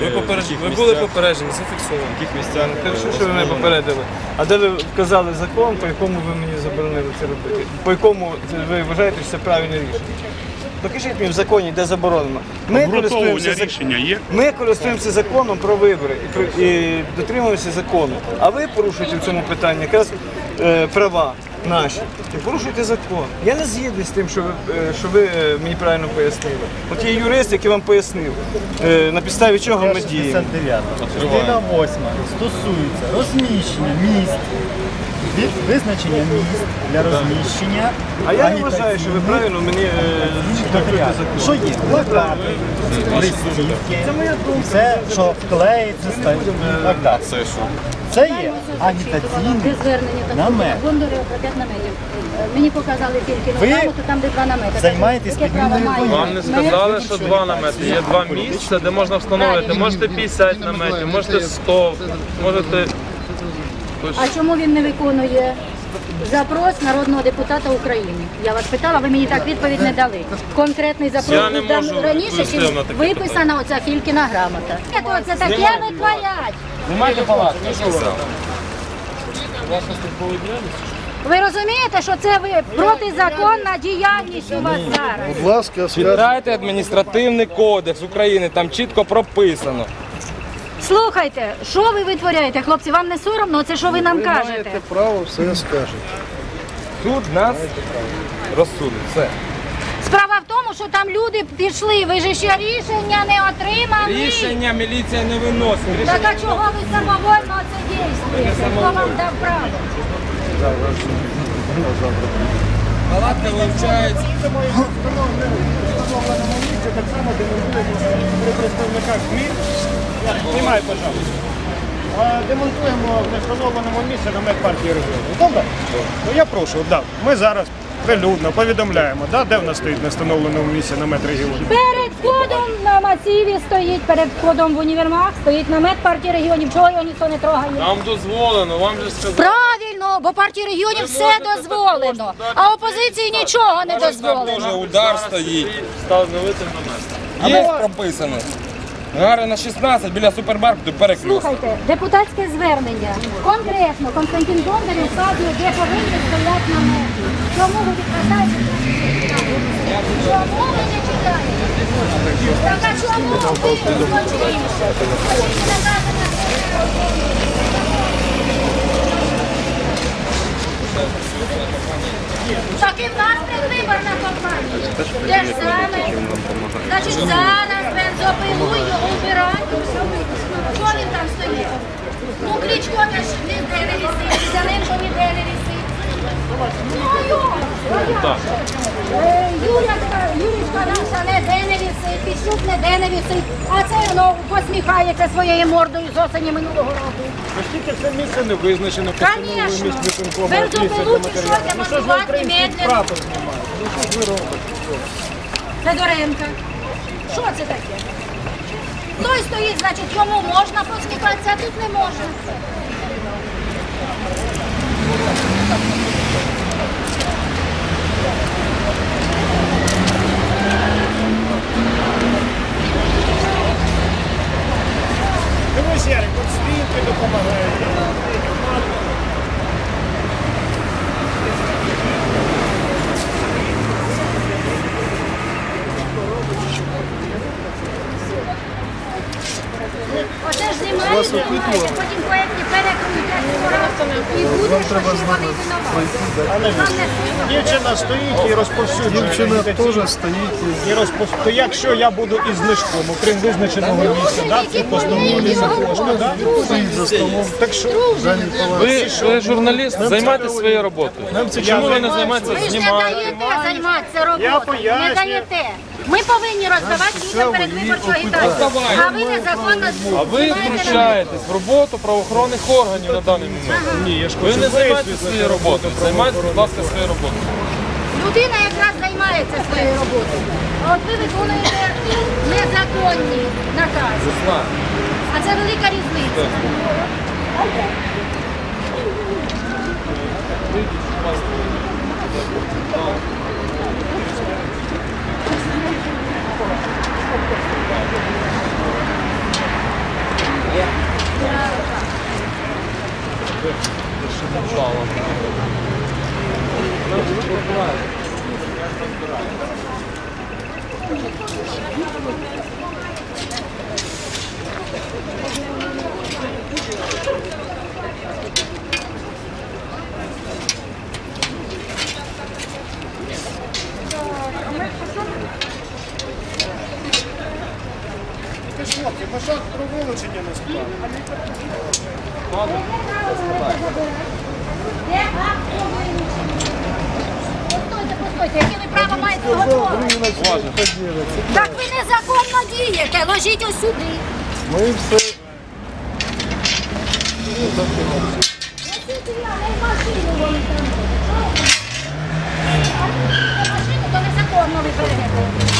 Ви, Е, в яких ви були місцях? попереджені, зафіксовано. В яких місцях? Хорошо, що ви мене попередили. А де ви вказали закон, по якому ви мені заборонили це робити? По якому ви вважаєте, що це правильне рішення? Покажіть мені в законі, де заборонено. Ми користуємося, Обґрунтовування зак- рішення є? ми користуємося законом про вибори і, при- і дотримуємося закону. А ви порушуєте в цьому питанні якраз е, права наші. І порушуєте закон. Я не згідний з тим, що ви, е, що ви е, мені правильно пояснили. От є юрист, який вам пояснив, е, на підставі чого ми діємо. 69. Частина 8 стосується розміщення місць, визначення місць для розміщення. А я не вважаю, що ви правильно мені е, закон. Що є? Плакати, листівки, все, що клеїться, стає так далі. Це що? Це є агітаційний намет. Бондаря про 5 наметів. Е, Мені показали тільки Ви на грамоту, там де два намети. займаєтесь Яке право підміною має? Вам не сказали, що два намети. Є два місця, де можна встановити. Можете 50 наметів, можете 100, можете. А чому він не виконує запрос народного депутата України? Я вас питала, ви мені так відповідь не дали. Конкретний запрос Я не був дан раніше, відповісти чим на таке виписана оця Фількіна грамота. Це таке витворять. Знімайте палатку. Ви розумієте, що це ви протизаконна діяльність у вас зараз? Читайте адміністративний кодекс України, там чітко прописано. Слухайте, що ви витворяєте, хлопці? Вам не соромно? Це що ви нам кажете? маєте право все скаже. Суд нас розсудить. Все. Справа в тому, що там люди пішли. Ви ж ще рішення не отримали. Рішення міліція не виносить. Так а чого ви самовольно це дійствуєте? Хто вам дав право? Палатка вивчається. Знімай, пожалуйста. Демонтуємо в невстановленому місці намет партії регіонів. Добре? Ну я прошу, да. Ми зараз прилюдно повідомляємо, да, де в нас стоїть в невстановленому місці намет регіонів. Перед входом на масиві стоїть, перед входом в універмаг стоїть намет партії регіонів. Чого його ніхто не трогає? Нам дозволено, вам же сказали. Правильно, бо партії регіонів все дозволено, а опозиції нічого не Дуже дозволено. удар стоїть. Встановити намет. Є прописано. Гари на 16 біля супермаркету перекресток. Слухайте, депутатське звернення. Конкретно Константин Бондарів вказує, де повинні стояти намети. Чому ви відказаєте? Чому ви не читаєте? Так а чому ви злочинці? Злочинці наказано. Так і в нас предвиборна кампанія. Де ж саме? Значить, зараз бензопилу його убирають. Що він там стоїть? Ну, Кличко теж ніде не висить, Зеленко ніде не висить. Ну, йо, а як же? Е, Юлячка, Юлічка наша ніде не висить, Піщук ніде не висить, а це воно посміхається своєю мордою з осені минулого року. Оскільки це місце не визначено Конечно. Бензопилу пішов демонтувати медленно. Федоренка. Що це таке? Той стоїть, значить, йому можна посміхатися, а тут не можна. Дивись, Ярик, от світло допомагає. Оце ж знімають, знімають, потім проєктні перекрутять І буде, вони. Дівчина стоїть і розповсюджує. Дівчина теж стоїть І розпос... То якщо я буду із значком, окрім визначеного місця, да, це постановлені за кошти, да? стоїть за столом. так що. Ви, ви журналіст, займайтеся своєю роботою. Чому ви не займаєтеся Ви ж не знімаєте? даєте займатися роботою, не даєте. Ми повинні роздавати людям передвиборчу агітацію, а ви незаконно А ви втручаєтесь в роботу правоохоронних органів на даний момент. ні, я ж Ви не займаєтеся своєю роботою. Займайтеся, будь ласка, своєю роботою. Людина якраз займається своєю роботою. А от ви виконуєте незаконні накази. А це велика різниця. Ти А ми хлопці, ми що про вилучення не сказали? Де акт про вилучення? Постойте, постойте, яке ви право маєте готове? Так ви незаконно дієте, ложіть ось сюди. Ми все але машину вони там. А машину то незаконно ви берете.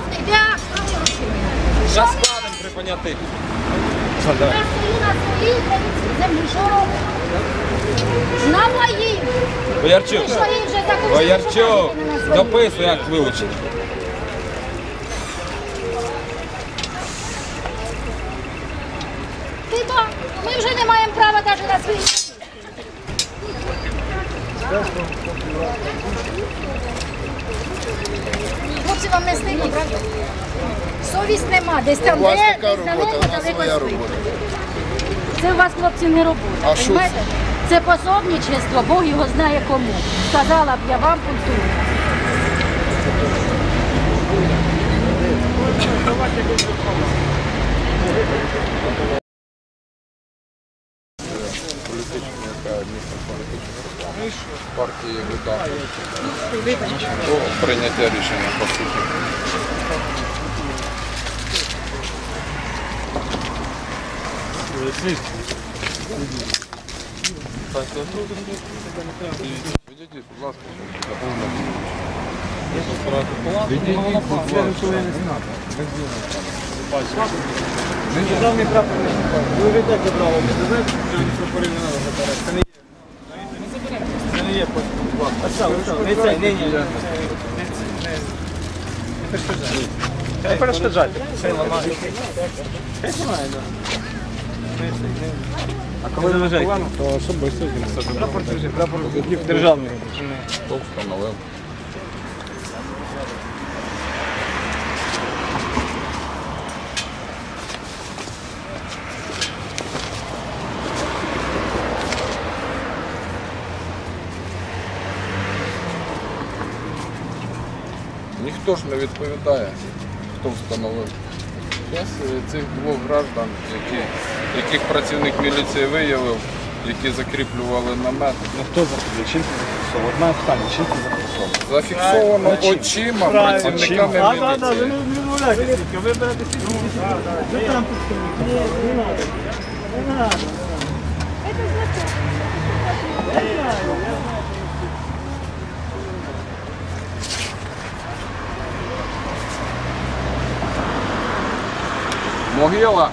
Шановний, де складемо. Я стою на своїй землі. Що робите? На моїй. Боярчук, Боярчук, дописуй акт вилучення. Хіба? Ми вже не маємо права навіть на свої. Хлопці, вам не стидно, правда? Совість нема, десь там, де, десь далеко, далеко стоїть. Це у вас, хлопці, не робота. А що? Це пособничество, Бог його знає кому. Сказала б я вам культуру. Партії ВДА до прийняття рішення по суті. Відійдіть, будь ласка, Відійдіть, будь ласка. Державний прапор не знімає. Ви так забрали. Ви знаєте, що треба забирати? Це не є. Це не є ні. Не перешкоджайте. Не перешкоджайте. Хай ламає. Хай знімає, так. А коли заважаєте? То особисто. Прапор державний. Хто встановив? Ніхто ж не відповідає, хто встановив. Зараз цих двох граждан, які, яких працівник міліції виявив, які закріплювали намет, Ну хто заходить? Чим це зафіксовано? Одна питання, чим це зафіксовано? зафіксовано очима працівниками А, да, да, ви не відмовляєте свідка, ви берете свідка. Ви там представник. Ні, не надо. Не надо. Могила.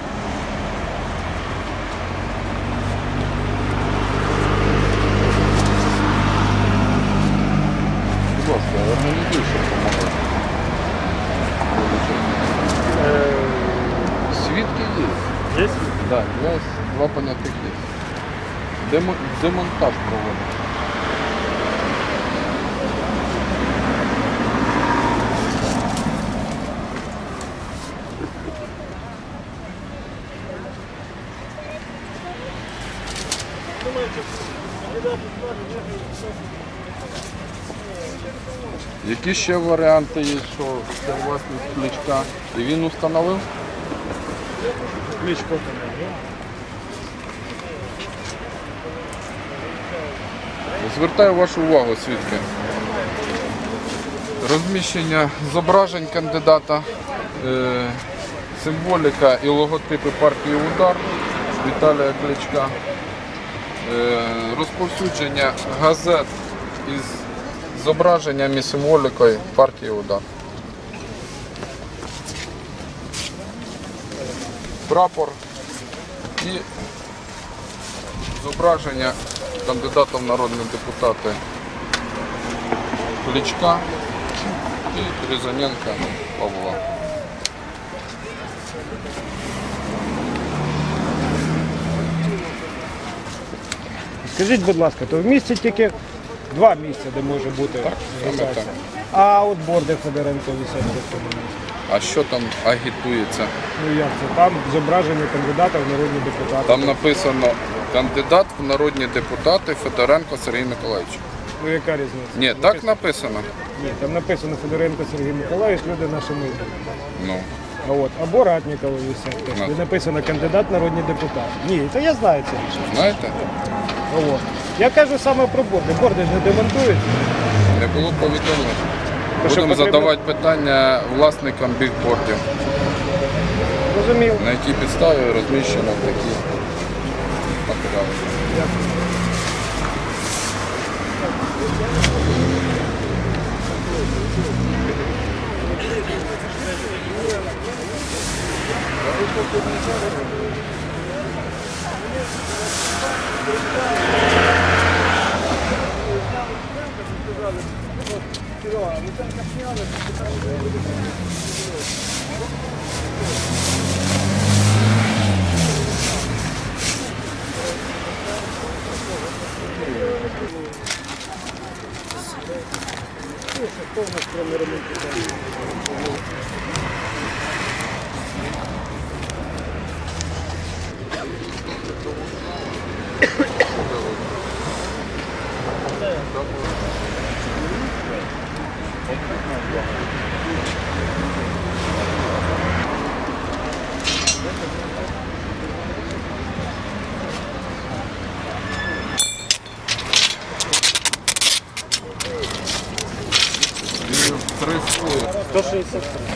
Будь ласка, організуй, щоб допомогли. Свідки є. Два понятих є. Демо- демонтаж проводить. Які ще варіанти є, що це власність кличка? І він установив? Кличко там. Звертаю вашу увагу, свідки. Розміщення зображень кандидата, е, символіка і логотипи партії Удар Віталія Кличка, е, розповсюдження газет із зображенням і символікою партії Удар. Прапор і зображення кандидата в народні депутати Кличка і Різаненка Павла. Скажіть, будь ласка, то в місті тільки два місця, де може бути саме фіксація. так. А от борди Федоренко висять в цьому місці. А що там агітується? Ну як це? Там зображені кандидата в народні депутати. Там написано кандидат в народні депутати Федоренко Сергій Миколаївич. Ну яка різниця? Ні, так написано. Ні, там написано Федоренко Сергій Миколаївич, люди наші ми. Ну, А от, або Ратнікова висять теж. Ну. Де написано кандидат в народні депутати. Ні, то я знаю це рішення. знаєте, от. Я кажу саме про борди. Борди ж не демонтують. не було повідомлень. То що Будемо потрібно- задавати питання власникам бігбордів, Розумів. на якій підставі розміщено такі матеріали. Три слова. 163.